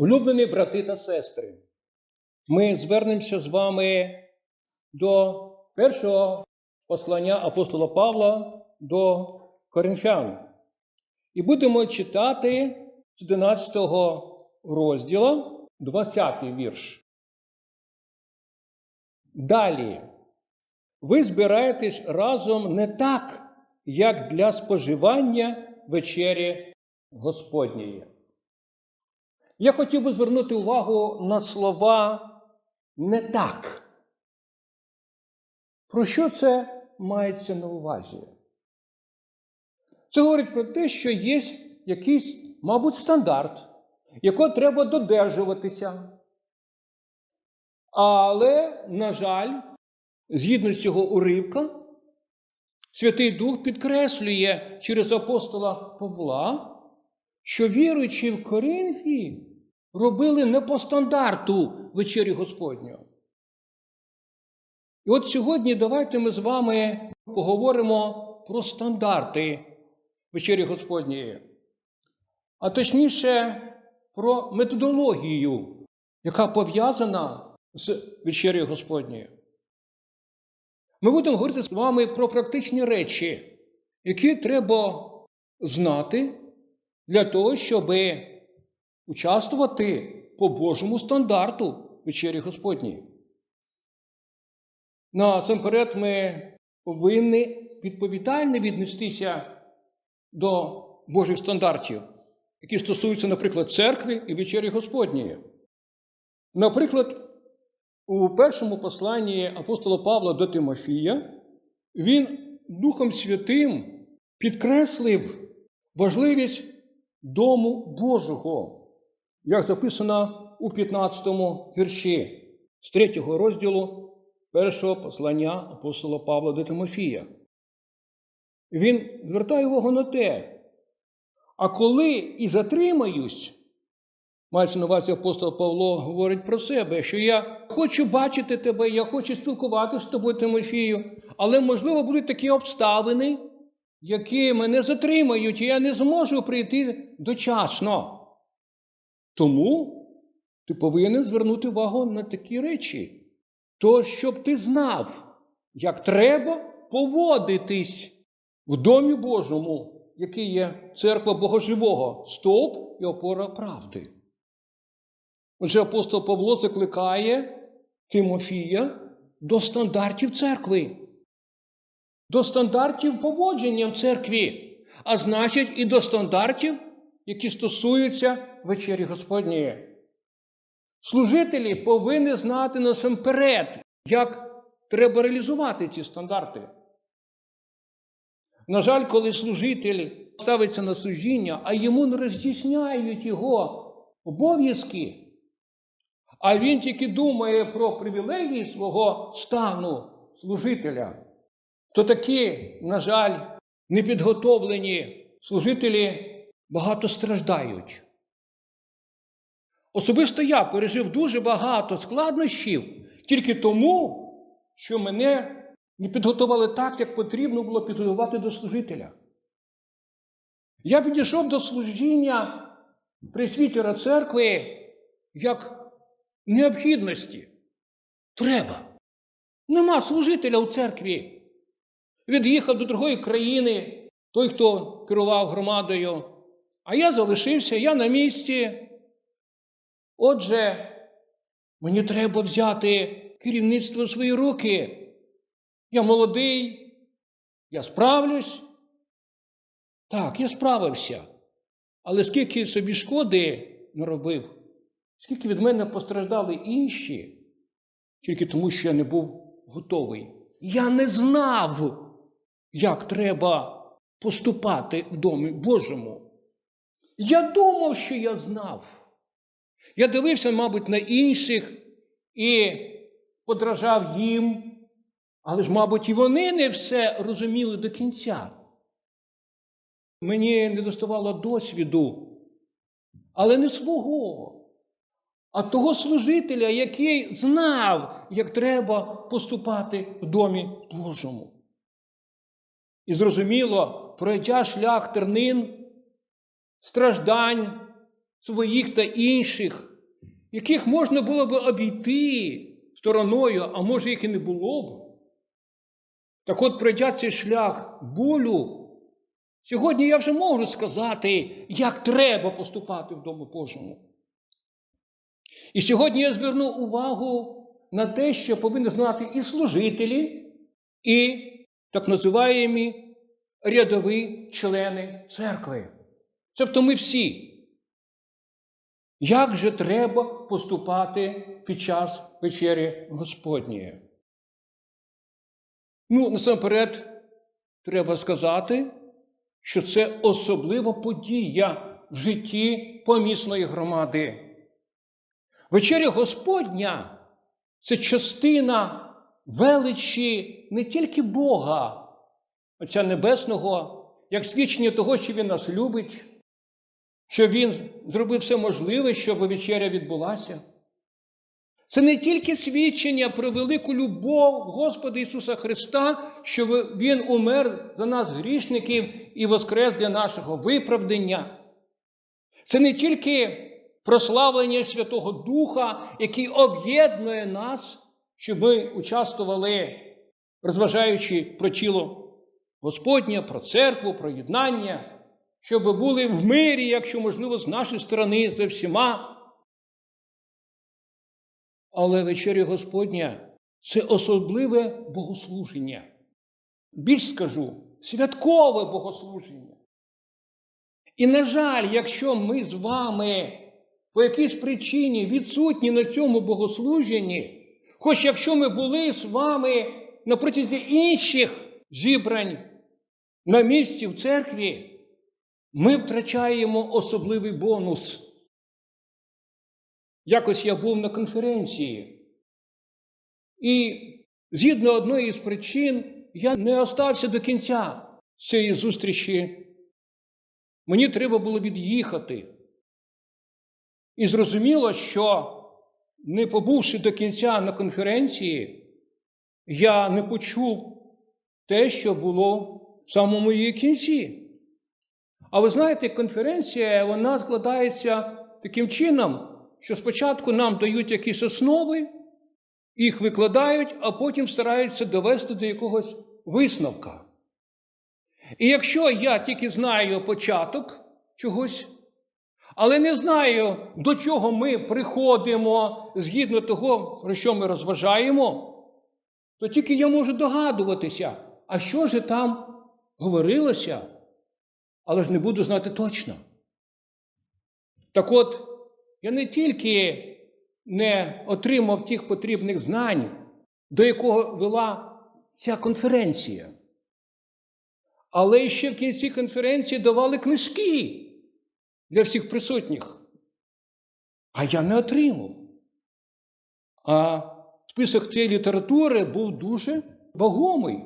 Улюблені брати та сестри, ми звернемося з вами до першого послання апостола Павла до Коринфян. І будемо читати з 11 розділу 20 вірш. Далі. Ви збираєтесь разом не так, як для споживання вечері Господньої. Я хотів би звернути увагу на слова не так. Про що це мається на увазі? Це говорить про те, що є якийсь, мабуть, стандарт, якого треба додержуватися. Але, на жаль, згідно з цього уривка, Святий Дух підкреслює через апостола Павла, що віруючи в Коринфі робили не по стандарту вечері Господнього. І от сьогодні давайте ми з вами поговоримо про стандарти вечері Господньої, а точніше про методологію, яка пов'язана з вечерею Господньою. Ми будемо говорити з вами про практичні речі, які треба знати для того, щоб участвувати по Божому стандарту вечері Господньої. Насамперед ми повинні відповідально віднестися до Божих стандартів, які стосуються, наприклад, церкви і вечері Господньої. Наприклад, у першому посланні апостола Павла до Тимофія він Духом Святим підкреслив важливість дому Божого, як записано у 15 вірші з 3 розділу першого послання апостола Павла до Тимофія. Він звертає увагу на те, а коли і затримаюсь, мається на увазі апостол Павло говорить про себе, що я хочу бачити тебе, я хочу спілкуватися з тобою, Тимофію, але, можливо, будуть такі обставини, які мене затримають, і я не зможу прийти дочасно. Тому ти повинен звернути увагу на такі речі. То, щоб ти знав, як треба поводитись в домі Божому, який є церква Богоживого, стовп і опора правди. Отже, апостол Павло закликає Тимофія до стандартів церкви, до стандартів поводження в церкві, а значить, і до стандартів, які стосуються вечері Господньої. Служителі повинні знати насамперед, як треба реалізувати ці стандарти. На жаль, коли служитель ставиться на служіння, а йому не роз'ясняють його обов'язки, а він тільки думає про привілегії свого стану служителя, то такі, на жаль, непідготовлені служителі багато страждають. Особисто я пережив дуже багато складнощів тільки тому, що мене не підготували так, як потрібно було підготувати до служителя. Я підійшов до служіння присвітера церкви як необхідності. Треба. Нема служителя у церкві. Від'їхав до другої країни, той, хто керував громадою, а я залишився, я на місці. Отже, мені треба взяти керівництво в свої руки. Я молодий, я справлюсь. Так, я справився. Але скільки собі шкоди наробив, скільки від мене постраждали інші, тільки тому, що я не був готовий. Я не знав, як треба поступати в домі Божому. Я думав, що я знав. Я дивився, мабуть, на інших і подражав їм, але ж, мабуть, і вони не все розуміли до кінця. Мені не доставало досвіду, але не свого, а того служителя, який знав, як треба поступати в домі Божому. І зрозуміло, пройдя шлях тернин, страждань своїх та інших, яких можна було б обійти стороною, а може їх і не було б. Так от, пройдя цей шлях болю, сьогодні я вже можу сказати, як треба поступати в Дому Божому. І сьогодні я зверну увагу на те, що повинні знати і служителі, і так називаємі рядові члени церкви. Тобто ми всі. Як же треба поступати під час вечері Господньої? Ну, насамперед, треба сказати, що це особлива подія в житті помісної громади. Вечеря Господня це частина величі не тільки Бога, Отця Небесного, як свідчення того, що Він нас любить, що Він зробив все можливе, щоб вечеря відбулася. Це не тільки свідчення про велику любов Господа Ісуса Христа, що Він умер за нас, грішників, і воскрес для нашого виправдання. Це не тільки прославлення Святого Духа, який об'єднує нас, щоб ми участвували, розважаючи про тіло Господнє, про церкву, про єднання, щоб були в мирі, якщо можливо, з нашої сторони, за всіма. Але вечеря Господня це особливе богослуження. Більш скажу, святкове богослуження. І, на жаль, якщо ми з вами по якійсь причині відсутні на цьому богослуженні, хоч якщо ми були з вами на протязі інших зібрань на місці в церкві, ми втрачаємо особливий бонус. Якось я був на конференції, і згідно одної з причин я не остався до кінця цієї зустрічі. Мені треба було від'їхати. І зрозуміло, що не побувши до кінця на конференції, я не почув те, що було в самому її кінці. А ви знаєте, конференція вона складається таким чином, що спочатку нам дають якісь основи, їх викладають, а потім стараються довести до якогось висновка. І якщо я тільки знаю початок чогось, але не знаю, до чого ми приходимо згідно того, про що ми розважаємо, то тільки я можу догадуватися, а що ж там говорилося, але ж не буду знати точно. Так от, я не тільки не отримав тих потрібних знань, до якого вела ця конференція, але ще в кінці конференції давали книжки для всіх присутніх. А я не отримав. А список цієї літератури був дуже вагомий.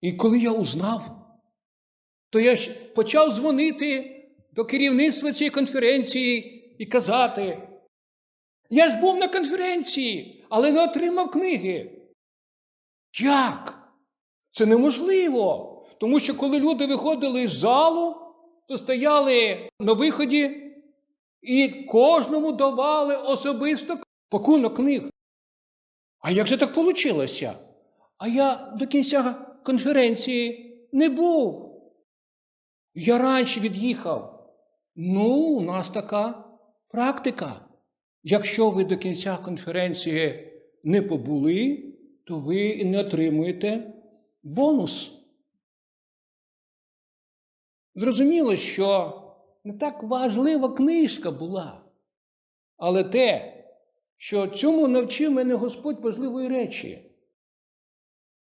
І коли я узнав, то я ж почав дзвонити до керівництва цієї конференції і казати: я ж був на конференції, але не отримав книги. Як? Це неможливо. Тому що коли люди виходили з залу, то стояли на виході і кожному давали особисто пакунок книг. А як же так вийшло? А я до кінця конференції не був. Я раніше від'їхав. Ну, у нас така практика. Якщо ви до кінця конференції не побули, то ви не отримуєте бонус. Зрозуміло, що не так важлива книжка була, але те, що цьому навчив мене Господь важливої речі.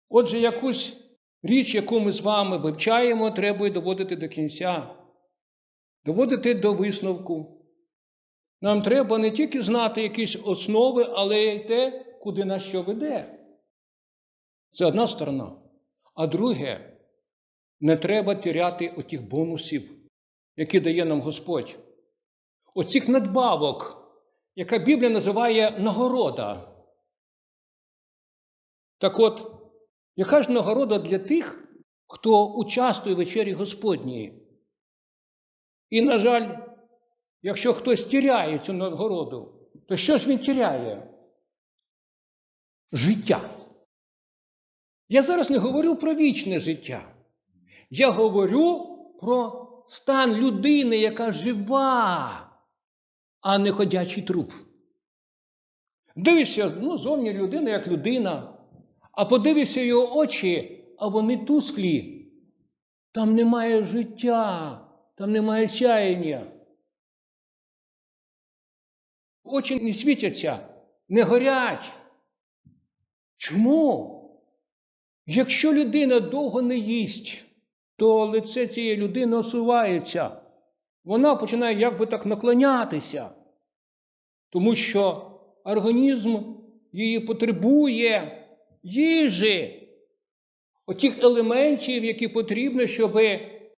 Отже, якусь річ, яку ми з вами вивчаємо, треба й доводити до кінця, доводити до висновку. Нам треба не тільки знати якісь основи, але й те, куди нас що веде. Це одна сторона. А друге, не треба тіряти отих бонусів, які дає нам Господь. Оцих надбавок, яка Біблія називає нагорода. Так от, яка ж нагорода для тих, хто участвує в вечері Господній? І, на жаль, якщо хтось тіряє цю нагороду, то що ж він тіряє? Життя. Я зараз не говорю про вічне життя. Я говорю про стан людини, яка жива, а не ходячий труп. Дивишся, ну, зовні людина як людина, а подивишся його очі, а вони тусклі. Там немає життя, там немає сяєння. Очі не світяться, не горять. Чому? Якщо людина довго не їсть, то лице цієї людини осувається. Вона починає якби так наклонятися, тому що організм її потребує їжі, отих елементів, які потрібно, щоб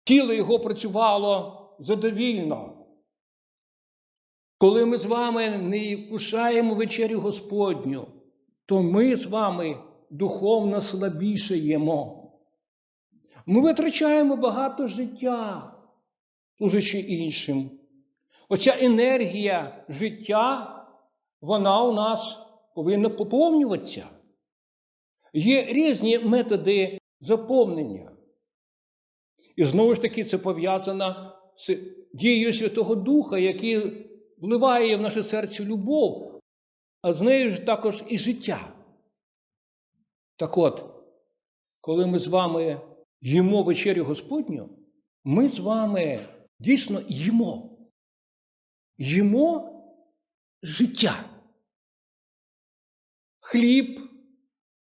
тіло його працювало задовільно. Коли ми з вами не вкушаємо вечерю Господню, то ми з вами духовно слабішаємо. Ми витрачаємо багато життя, служачи іншим. Оця енергія життя, вона у нас повинна поповнюватися. Є різні методи заповнення. І знову ж таки це пов'язано з дією Святого Духа, який вливає в наше серце любов, а з нею ж також і життя. Так от, коли ми з вами їмо вечерю Господню, ми з вами дійсно їмо. Їмо життя. Хліб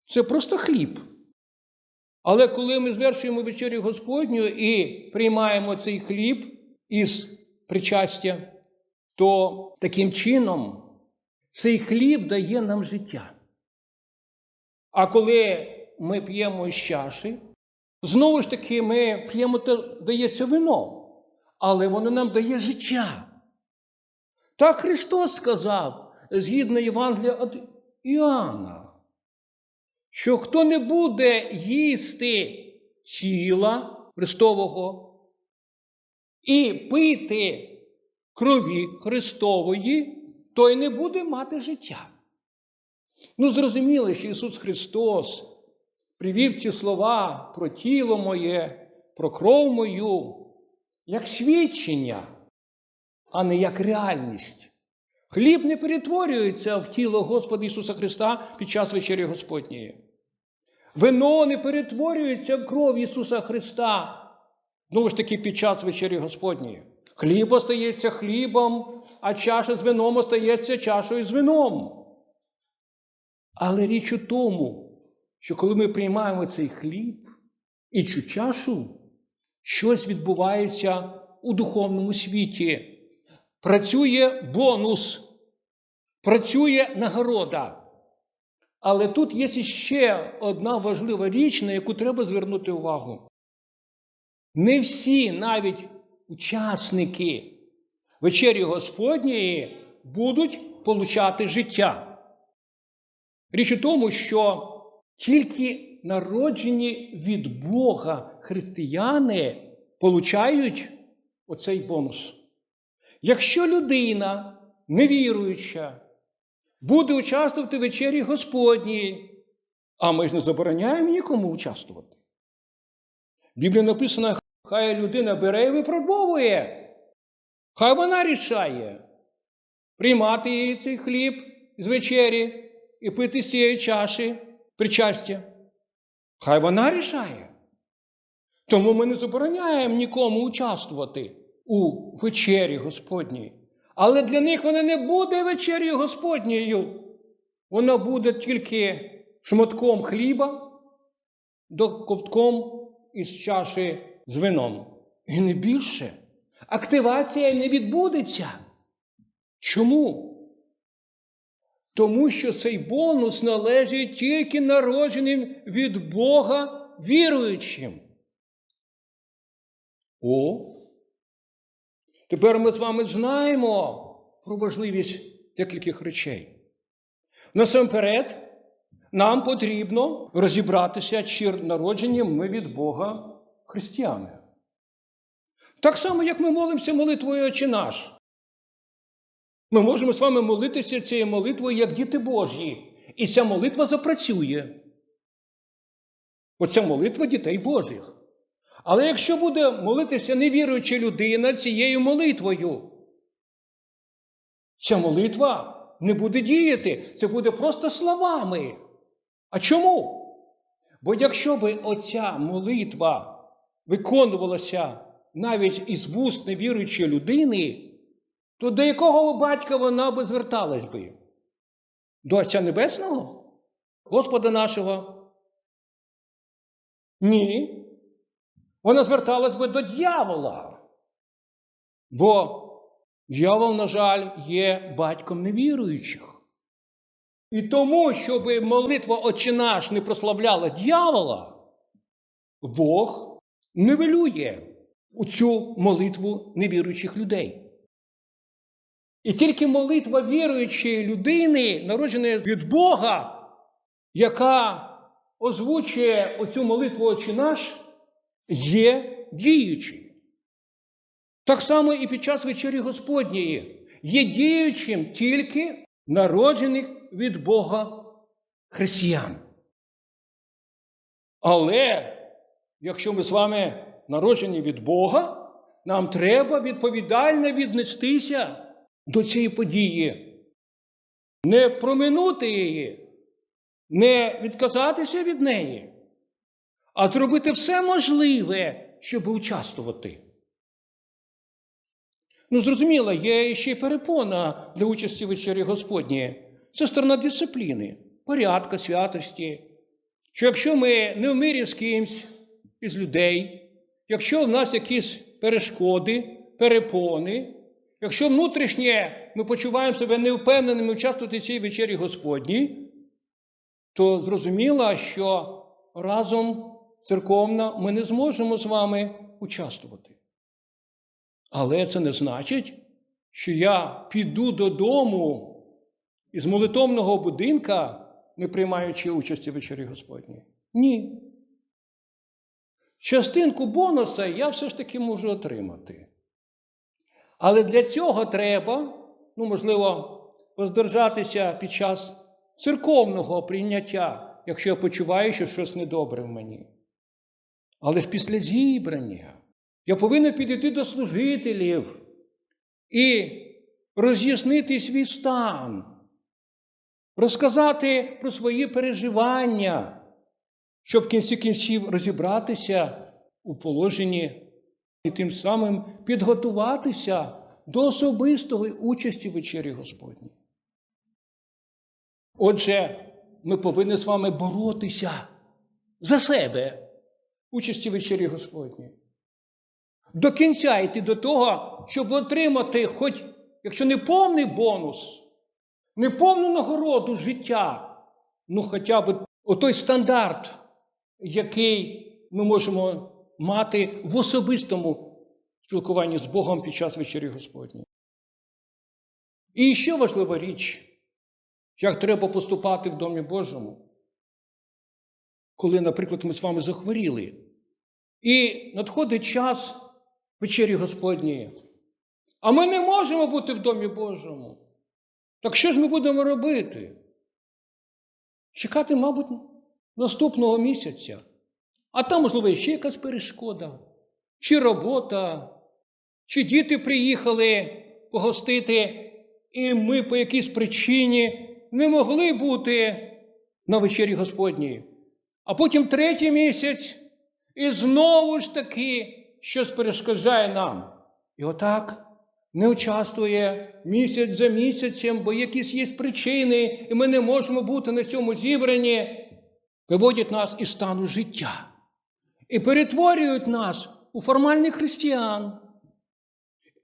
це просто хліб. Але коли ми звершуємо вечерю Господню і приймаємо цей хліб із причастя, то таким чином цей хліб дає нам життя. А коли ми п'ємо з чаші, знову ж таки ми п'ємо, то дається вино, але воно нам дає життя. Так Христос сказав, згідно Євангелія від Іоанна, що хто не буде їсти тіла Христового і пити крові Христової, той не буде мати життя. Ну, зрозуміло, що Ісус Христос привів ці слова про тіло моє, про кров мою, як свідчення, а не як реальність. Хліб не перетворюється в тіло Господа Ісуса Христа під час вечері Господньої. Вино не перетворюється в кров Ісуса Христа. Знову ж таки, під час вечері Господньої. Хліб остається хлібом, а чаша з вином остається чашою з вином. Але річ у тому, що коли ми приймаємо цей хліб і цю чашу, щось відбувається у духовному світі. Працює бонус, працює нагорода. Але тут є ще одна важлива річ, на яку треба звернути увагу. Не всі навіть учасники вечері Господньої будуть получати життя. Річ у тому, що тільки народжені від Бога християни получають оцей бонус. Якщо людина невіруюча, буде участвувати в вечері Господній, а ми ж не забороняємо нікому участвувати. В Біблії написано, хай людина бере і випробовує. Хай вона рішає приймати її цей хліб з вечері і пити з цієї чаші причастя. Хай вона рішає. Тому ми не забороняємо нікому участвувати у вечері Господній. Але для них вона не буде вечерю Господньою. Вона буде тільки шматком хліба, до ковтком із чаші з вином. І не більше. Активація не відбудеться. Чому? Тому що цей бонус належить тільки народженим від Бога віруючим. О! Тепер ми з вами знаємо про важливість декількох речей. Насамперед, нам потрібно розібратися, чи народжені ми від Бога християни. Так само, як ми молимося молитвою Отче наш. Ми можемо з вами молитися цією молитвою, як діти Божі. І ця молитва запрацює. Оця молитва дітей Божих. Але якщо буде молитися невіруюча людина цією молитвою, ця молитва не буде діяти, це буде просто словами. А чому? Бо якщо би оця молитва виконувалася навіть із вуст невіруючої людини, то до якого батька вона би зверталась би? До Отця Небесного? Господа нашого? Ні. Вона зверталась би до дьявола. Бо дьявол, на жаль, є батьком невіруючих. І тому, щоб молитва Отче наш не прославляла дьявола, Бог нивелює у цю молитву невіруючих людей. І тільки молитва віруючої людини, народженої від Бога, яка озвучує оцю молитву Отче наш, є діючою. Так само і під час вечері Господньої є діючим тільки народжених від Бога християн. Але якщо ми з вами народжені від Бога, нам треба відповідально віднестися до цієї події, не проминути її, не відказатися від неї, а зробити все можливе, щоб участвувати. Ну, зрозуміло, є ще й перепона для участі в вечері Господній. Це сторона дисципліни, порядка, святості. Що якщо ми не в мирі з кимсь із людей, якщо в нас якісь перешкоди, перепони, якщо внутрішнє ми почуваємо себе невпевненими участвувати в цій вечері Господній, то зрозуміло, що разом церковно ми не зможемо з вами участвувати. Але це не значить, що я піду додому із молитовного будинка, не приймаючи участі в вечері Господній. Ні. Частинку бонуса я все ж таки можу отримати. Але для цього треба, ну, можливо, воздержатися під час церковного прийняття, якщо я почуваю, що щось недобре в мені. Але ж після зібрання я повинен підійти до служителів і роз'яснити свій стан, розказати про свої переживання, щоб в кінці кінців розібратися у положенні і тим самим підготуватися до особистої участі в вечері Господній. Отже, ми повинні з вами боротися за себе участі вечері Господній. До кінця йти до того, щоб отримати, хоч, якщо не повний бонус, не повну нагороду життя, ну хоча б отой стандарт, який ми можемо мати в особистому спілкуванні з Богом під час вечері Господньої. І ще важлива річ, як треба поступати в Домі Божому, коли, наприклад, ми з вами захворіли. І надходить час вечері Господньої. А ми не можемо бути в Домі Божому. Так що ж ми будемо робити? Чекати, мабуть, наступного місяця. А там, можливо, ще якась перешкода, чи робота, чи діти приїхали погостити, і ми по якійсь причині не могли бути на вечері Господній. А потім третій місяць, і знову ж таки щось перешкоджає нам. І отак не участвує місяць за місяцем, бо якісь є причини, і ми не можемо бути на цьому зібранні, виводять нас із стану життя і перетворюють нас у формальних християн.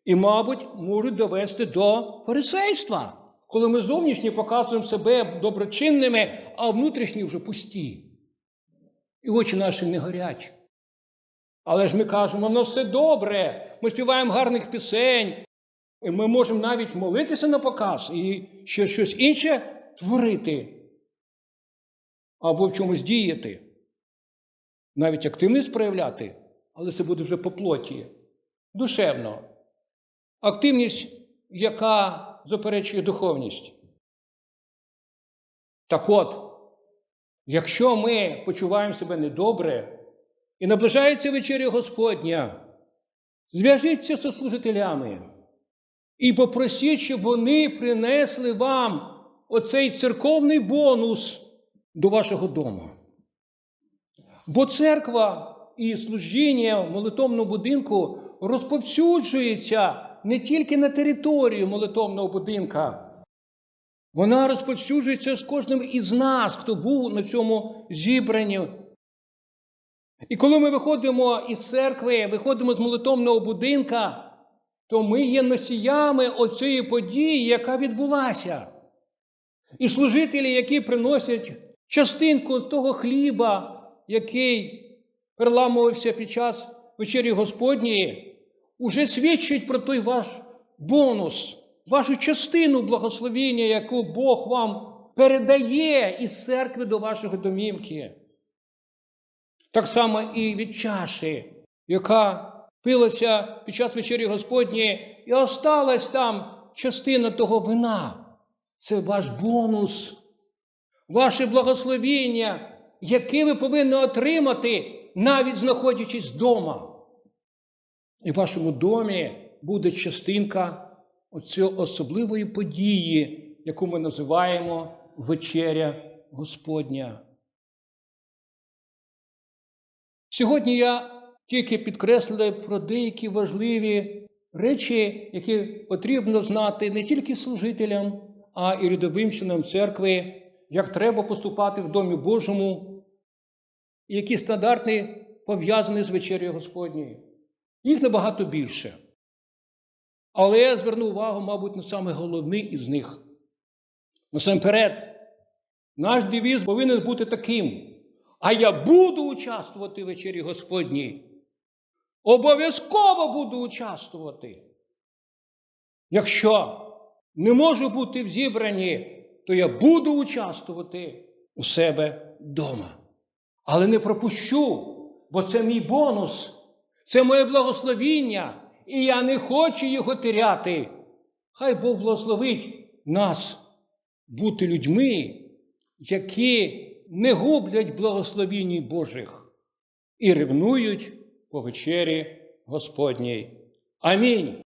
І, мабуть, можуть довести до фарисейства, коли ми зовнішні показуємо себе доброчинними, а внутрішні вже пусті. І очі наші не горять. Але ж ми кажемо, ну все добре, ми співаємо гарних пісень, і ми можемо навіть молитися на показ і ще щось інше творити або в чомусь діяти, навіть активність проявляти, але це буде вже по плоті, душевно. Активність, яка заперечує духовність. Так от, якщо ми почуваємо себе недобре і наближається вечеря Господня, зв'яжіться зі служителями і попросіть, щоб вони принесли вам оцей церковний бонус до вашого дому. Бо церква і служіння в молитовному будинку розповсюджується не тільки на територію молитовного будинка. Вона розповсюджується з кожним із нас, хто був на цьому зібранні. І коли ми виходимо із церкви, виходимо з молитовного будинка, то ми є носіями оцієї події, яка відбулася. І служителі, які приносять частинку з того хліба, який переламувався під час вечері Господньої, уже свідчать про той ваш бонус, вашу частину благословіння, яку Бог вам передає із церкви до вашої домівки. Так само і від чаші, яка пилася під час вечері Господньої, і осталась там частина того вина. Це ваш бонус, ваше благословіння, яке ви повинні отримати, навіть знаходячись вдома. І в вашому домі буде частинка оцієї особливої події, яку ми називаємо вечеря Господня. Сьогодні я тільки підкреслив про деякі важливі речі, які потрібно знати не тільки служителям, а і рядовим членам церкви, як треба поступати в Домі Божому, які стандарти пов'язані з вечерею Господньою. Їх набагато більше. Але я зверну увагу, мабуть, на саме головний із них. Насамперед, наш девіз повинен бути таким. А я буду участвувати в вечері Господній. Обов'язково буду участвувати. Якщо не можу бути в зібранні, то я буду участвувати у себе вдома. Але не пропущу, бо це мій бонус, це моє благословіння, і я не хочу його теряти. Хай Бог благословить нас бути людьми, які не гублять благословінні Божих і ревнують по вечері Господній. Амінь.